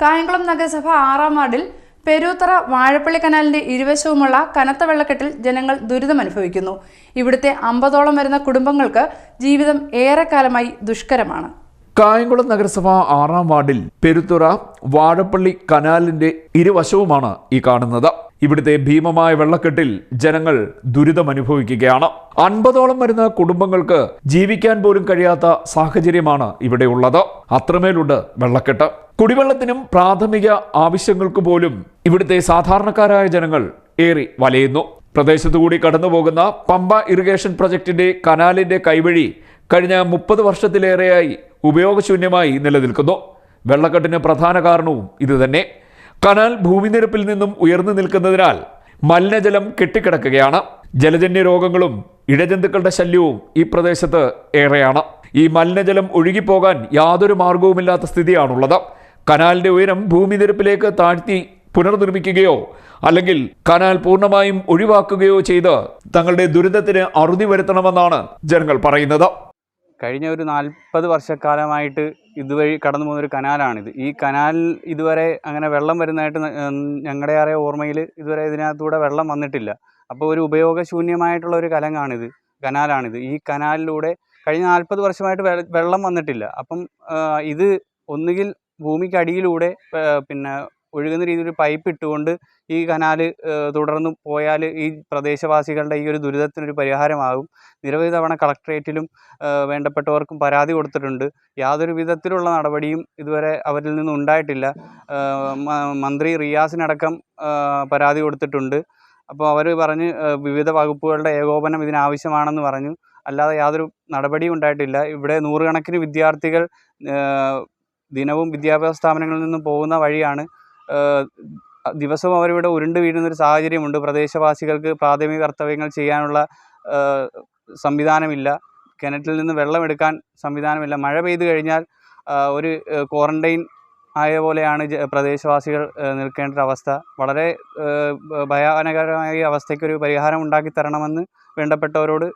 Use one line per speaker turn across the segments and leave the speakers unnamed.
കായംകുളം നഗരസഭ ആറാം വാർഡിൽ പെരൂത്തറ വാഴപ്പള്ളി കനാലിന്റെ ഇരുവശവുമുള്ള കനത്ത വെള്ളക്കെട്ടിൽ ജനങ്ങൾ ദുരിതമനുഭവിക്കുന്നു ഇവിടുത്തെ അമ്പതോളം വരുന്ന കുടുംബങ്ങൾക്ക് ജീവിതം ഏറെക്കാലമായി ദുഷ്കരമാണ്.
കായംകുളം നഗരസഭ ആറാം വാർഡിൽ പെരുത്തുറ വാഴപ്പള്ളി കനാലിന്റെ ഇരുവശവുമാണ് ഈ കാണുന്നത്. ഇവിടുത്തെ ഭീമമായ വെള്ളക്കെട്ടിൽ ജനങ്ങൾ ദുരിതമനുഭവിക്കുകയാണ്. അൻപതോളം വരുന്ന കുടുംബങ്ങൾക്ക് ജീവിക്കാൻ പോലും കഴിയാത്ത സാഹചര്യമാണ് ഇവിടെയുള്ളത് അത്രമേലുണ്ട് വെള്ളക്കെട്ട്. കുടിവെള്ളത്തിനും പ്രാഥമിക ആവശ്യങ്ങൾക്ക് പോലും ഇവിടുത്തെ സാധാരണക്കാരായ ജനങ്ങൾ ഏറി വലയുന്നു. പ്രദേശത്തുകൂടി കടന്നുപോകുന്ന പമ്പ ഇറിഗേഷൻ പ്രൊജക്ടിന്റെ കനാലിന്റെ കൈവഴി കഴിഞ്ഞ മുപ്പത് വർഷത്തിലേറെയായി ഉപയോഗശൂന്യമായി നിലനിൽക്കുന്നു. വെള്ളക്കെട്ടിന് പ്രധാന കാരണവും ഇതുതന്നെ. കനാൽ ഭൂമിനിരപ്പിൽ നിന്നും ഉയർന്നു നിൽക്കുന്നതിനാൽ മലിനജലം കെട്ടിക്കിടക്കുകയാണ്. ജലജന്യ രോഗങ്ങളും ഇഴജന്തുക്കളുടെ ശല്യവും ഈ പ്രദേശത്ത് ഏറെയാണ്. ഈ മലിനജലം ഒഴുകിപ്പോകാൻ യാതൊരു മാർഗവുമില്ലാത്ത സ്ഥിതിയാണുള്ളത്. കനാലിന്റെ ഉയരം ഭൂമിനിരപ്പിലേക്ക് താഴ്ത്തി പുനർനിർമ്മിക്കുകയോ അല്ലെങ്കിൽ കനാൽ പൂർണമായും ഒഴിവാക്കുകയോ ചെയ്ത് തങ്ങളുടെ ദുരിതത്തിന് അറുതി വരുത്തണമെന്നാണ് ജനങ്ങൾ പറയുന്നത്.
കഴിഞ്ഞ ഒരു നാൽപ്പത് വർഷക്കാലമായിട്ട് ഇതുവഴി കടന്നു പോകുന്ന ഒരു കനാലാണിത്. ഈ കനാൽ ഇതുവരെ അങ്ങനെ വെള്ളം വരുന്നതായിട്ട് ഞങ്ങളുടെ അറിയ ഓർമ്മയിൽ ഇതുവരെ ഇതിനകത്തൂടെ വെള്ളം വന്നിട്ടില്ല. അപ്പോൾ ഒരു ഉപയോഗശൂന്യമായിട്ടുള്ള ഒരു കലങ്ങാണിത് കനാലാണിത്. ഈ കനാലിലൂടെ കഴിഞ്ഞ നാൽപ്പത് വർഷമായിട്ട് വെള്ളം വന്നിട്ടില്ല. അപ്പം ഇത് ഒന്നുകിൽ ഭൂമിക്കടിയിലൂടെ പിന്നെ ഒഴുകുന്ന രീതിയിൽ ഒരു പൈപ്പ് ഇട്ടുകൊണ്ട് ഈ കനാല് തുടർന്ന് പോയാൽ ഈ പ്രദേശവാസികളുടെ ഈ ഒരു ദുരിതത്തിനൊരു പരിഹാരമാകും. നിരവധി തവണ കളക്ട്രേറ്റിലും വേണ്ടപ്പെട്ടവർക്കും പരാതി കൊടുത്തിട്ടുണ്ട്. യാതൊരു വിധത്തിലുള്ള നടപടിയും ഇതുവരെ അവരിൽ നിന്നും ഉണ്ടായിട്ടില്ല. മന്ത്രി റിയാസിനടക്കം പരാതി കൊടുത്തിട്ടുണ്ട്. അപ്പോൾ അവർ പറഞ്ഞ് വിവിധ വകുപ്പുകളുടെ ഏകോപനം ഇതിനാവശ്യമാണെന്ന് പറഞ്ഞു. അല്ലാതെ യാതൊരു നടപടിയും ഉണ്ടായിട്ടില്ല. ഇവിടെ നൂറുകണക്കിന് വിദ്യാർത്ഥികൾ ദിനവും വിദ്യാഭ്യാസ സ്ഥാപനങ്ങളിൽ നിന്നും പോകുന്ന വഴിയാണ്. ദിവസവും അവരിവിടെ ഉരുണ്ട് വീഴുന്നൊരു സാഹചര്യമുണ്ട്. പ്രദേശവാസികൾക്ക് പ്രാഥമിക കർത്തവ്യങ്ങൾ ചെയ്യാനുള്ള സംവിധാനമില്ല. കിണറ്റിൽ നിന്ന് വെള്ളമെടുക്കാൻ സംവിധാനമില്ല. മഴ പെയ്തു കഴിഞ്ഞാൽ ഒരു ക്വാറന്റൈൻ ആയ പോലെയാണ് പ്രദേശവാസികൾ നിൽക്കേണ്ട അവസ്ഥ. വളരെ ഭയാനകരമായ അവസ്ഥയ്ക്കൊരു പരിഹാരം ഉണ്ടാക്കി തരണമെന്ന് വേണ്ടപ്പെട്ടവരോട്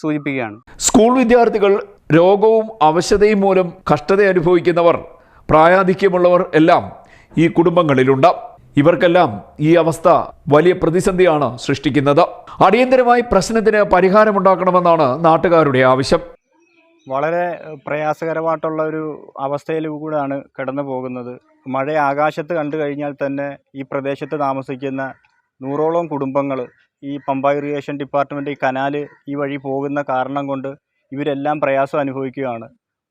സൂചിപ്പിക്കുകയാണ്.
സ്കൂൾ വിദ്യാർത്ഥികൾ രോഗവും അവശതയും മൂലം കഷ്ടത അനുഭവിക്കുന്നവർ പ്രായാധിക്യമുള്ളവർ എല്ലാം ഈ കുടുംബങ്ങളിലുണ്ട് ഇവർക്കെല്ലാം ഈ അവസ്ഥ വലിയ പ്രതിസന്ധിയാണ് സൃഷ്ടിക്കുന്നത്. അടിയന്തരമായി പ്രശ്നത്തിന് പരിഹാരമുണ്ടാക്കണമെന്നാണ് നാട്ടുകാരുടെ ആവശ്യം.
വളരെ പ്രയാസകരമായിട്ടുള്ള ഒരു അവസ്ഥയിൽ കൂടെയാണ് കടന്നു പോകുന്നത്. മഴ ആകാശത്ത് കണ്ടു കഴിഞ്ഞാൽ തന്നെ ഈ പ്രദേശത്ത് താമസിക്കുന്ന നൂറോളം കുടുംബങ്ങൾ ഈ പമ്പ ഇറിഗേഷൻ ഡിപ്പാർട്ട്മെന്റ് ഈ കനാല് ഈ വഴി പോകുന്ന കാരണം കൊണ്ട് ഇവരെല്ലാം പ്രയാസം അനുഭവിക്കുകയാണ്.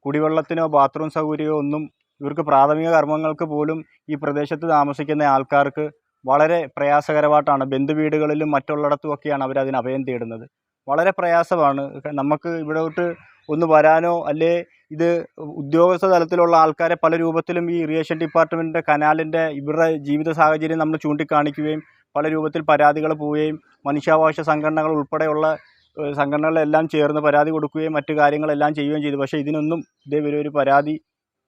കുടിവെള്ളത്തിനോ ബാത്റൂം സൗകര്യമോ ഒന്നും ഇവർക്ക് പ്രാഥമിക കർമ്മങ്ങൾക്ക് പോലും ഈ പ്രദേശത്ത് താമസിക്കുന്ന ആൾക്കാർക്ക് വളരെ പ്രയാസകരമായിട്ടാണ്. ബന്ധുവീടുകളിലും മറ്റുള്ളിടത്തുമൊക്കെയാണ് അവരതിന് അഭയം തേടുന്നത്. വളരെ പ്രയാസമാണ്. നമുക്ക് ഇവിടോട്ട് ഒന്ന് വരാനോ അല്ലേ ഇത് ഉദ്യോഗസ്ഥ തലത്തിലുള്ള ആൾക്കാരെ പല രൂപത്തിലും ഈ ഇറിഗേഷൻ ഡിപ്പാർട്ട്മെന്റിന്റെ കനാലിന്റെ ഇവരുടെ ജീവിത സാഹചര്യം നമ്മൾ ചൂണ്ടിക്കാണിക്കുകയും പല രൂപത്തിൽ പരാതികൾ പോവുകയും മനുഷ്യാവകാശ സംഘടനകൾ ഉൾപ്പെടെയുള്ള സംഘടനകളെല്ലാം ചേർന്ന് പരാതി കൊടുക്കുകയും മറ്റു കാര്യങ്ങളെല്ലാം ചെയ്യുകയും ചെയ്തു. പക്ഷേ ഇതിനൊന്നും ഇതേവരെ ഒരു പരാതി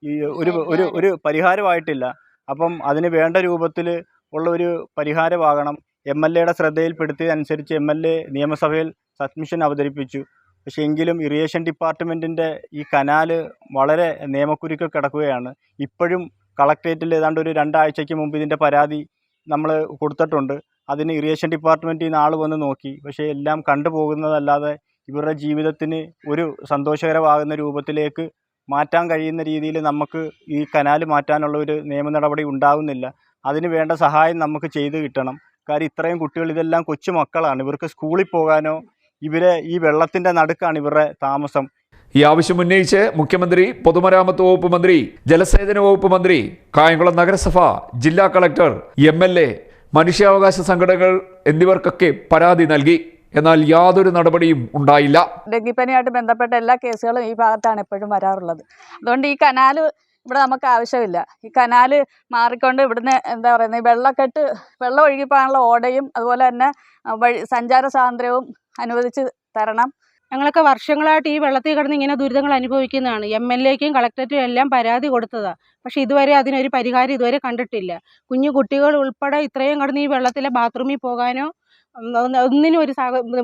ഈ ഒരു ഒരു ഒരു പരിഹാരമായിട്ടില്ല. അപ്പം അതിന് വേണ്ട രൂപത്തിൽ ഉള്ള ഒരു പരിഹാരമാകണം. എം എൽ എയുടെ ശ്രദ്ധയിൽപ്പെടുത്തിയതനുസരിച്ച് എം എൽ എ നിയമസഭയിൽ സബ്മിഷൻ അവതരിപ്പിച്ചു. പക്ഷേ എങ്കിലും ഇറിഗേഷൻ ഡിപ്പാർട്ട്മെന്റിന്റെ ഈ കനാല് വളരെ നിയമക്കുരുക്ക് കിടക്കുകയാണ്. ഇപ്പോഴും കളക്ട്രേറ്റിൽ ഏതാണ്ട് ഒരു രണ്ടാഴ്ചയ്ക്ക് മുമ്പ് ഇതിന്റെ പരാതി നമ്മൾ കൊടുത്തിട്ടുണ്ട്. അതിന് ഇറിഗേഷൻ ഡിപ്പാർട്ട്മെന്റ് ഈ നാൾ വന്ന് നോക്കി. പക്ഷേ എല്ലാം കണ്ടുപോകുന്നതല്ലാതെ ഇവരുടെ ജീവിതത്തിന് ഒരു സന്തോഷകരമാകുന്ന രൂപത്തിലേക്ക് മാറ്റാൻ കഴിയുന്ന രീതിയിൽ നമുക്ക് ഈ കനാൽ മാറ്റാനുള്ള ഒരു നിയമ നടപടി ഉണ്ടാകുന്നില്ല അതിന് വേണ്ട സഹായം നമുക്ക് ചെയ്തു കിട്ടണം. കാര്യം ഇത്രയും കുട്ടികൾ ഇതെല്ലാം കൊച്ചു മക്കളാണ്. ഇവർക്ക് സ്കൂളിൽ പോകാനോ ഇവരെ ഈ വെള്ളത്തിന്റെ നടുക്കാണ് ഇവരുടെ താമസം.
ഈ ആവശ്യം ഉന്നയിച്ച് മുഖ്യമന്ത്രി പൊതുമരാമത്ത് വകുപ്പ് മന്ത്രി ജലസേചന വകുപ്പ് മന്ത്രി കായംകുളം നഗരസഭ ജില്ലാ കളക്ടർ എം എൽ എ മനുഷ്യാവകാശ സംഘടനകൾ എന്നിവർക്കൊക്കെ പരാതി നൽകി. എന്നാൽ യാതൊരു നടപടിയും ഉണ്ടായില്ല.
ഡെങ്കിപ്പനിയായിട്ട് ബന്ധപ്പെട്ട എല്ലാ കേസുകളും ഈ ഭാഗത്താണ് എപ്പോഴും വരാറുള്ളത്. അതുകൊണ്ട് ഈ കനാല് ഇവിടെ നമുക്ക് ആവശ്യമില്ല. ഈ കനാല് മാറിക്കൊണ്ട് ഇവിടുന്ന് എന്താ പറയുന്നത് ഈ വെള്ളക്കെട്ട് വെള്ളം ഒഴുകിപ്പോകാനുള്ള ഓടയും അതുപോലെ തന്നെ വഴി സഞ്ചാര സ്വാതന്ത്ര്യവും അനുവദിച്ച് തരണം.
ഞങ്ങളൊക്കെ വർഷങ്ങളായിട്ട് ഈ വെള്ളത്തിൽ കിടന്ന് ഇങ്ങനെ ദുരിതങ്ങൾ അനുഭവിക്കുന്നതാണ്. എം എൽ എക്കും കളക്ടറേറ്റും എല്ലാം പരാതി കൊടുത്തതാണ് പക്ഷേ ഇതുവരെ അതിനൊരു പരിഹാരം ഇതുവരെ കണ്ടിട്ടില്ല. കുഞ്ഞു കുട്ടികൾ ഉൾപ്പെടെ ഇത്രയും കിടന്ന് ഈ വെള്ളത്തിലെ ബാത്റൂമിൽ പോകാനോ ഒന്നിനും ഒരു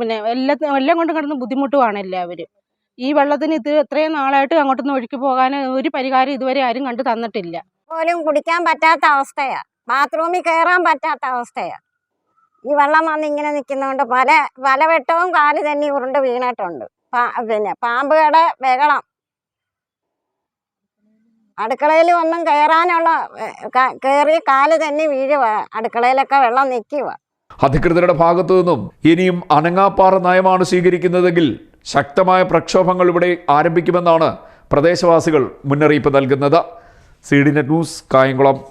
പിന്നെ എല്ലാം എല്ലാം കൊണ്ടും കിടന്ന് ബുദ്ധിമുട്ടുമാണ് എല്ലാവരും. ഈ വെള്ളത്തിന് ഇത് ഇത്രയും നാളായിട്ട് അങ്ങോട്ടൊന്നും ഒഴുക്കി പോകാൻ ഒരു പരിഹാരം ഇതുവരെ ആരും കണ്ടു തന്നിട്ടില്ല.
പോലും കുടിക്കാൻ പറ്റാത്ത അവസ്ഥയാ. ബാത്റൂമിൽ കയറാൻ പറ്റാത്ത അവസ്ഥയാ. ഈ വെള്ളം വന്ന് ഇങ്ങനെ നിൽക്കുന്നതുകൊണ്ട് പല പല വെട്ടവും കാൽ തന്നെ ഉരുണ്ട് വീണിട്ടുണ്ട്. പിന്നെ പാമ്പുകളുടെ ബഹളം അടുക്കളയിൽ ഒന്നും കയറാനുള്ള കയറി കാൽ തന്നെ വീഴുക അടുക്കളയിലൊക്കെ വെള്ളം നിൽക്കുക
അധികൃതരുടെ ഭാഗത്തു നിന്നും ഇനിയും അനങ്ങാപ്പാറ നയമാണ് സ്വീകരിക്കുന്നതെങ്കിൽ ശക്തമായ പ്രക്ഷോഭങ്ങൾ ഇവിടെ ആരംഭിക്കുമെന്നാണ് പ്രദേശവാസികൾ മുന്നറിയിപ്പ് നൽകുന്നത്. C D net news Kayamkulam.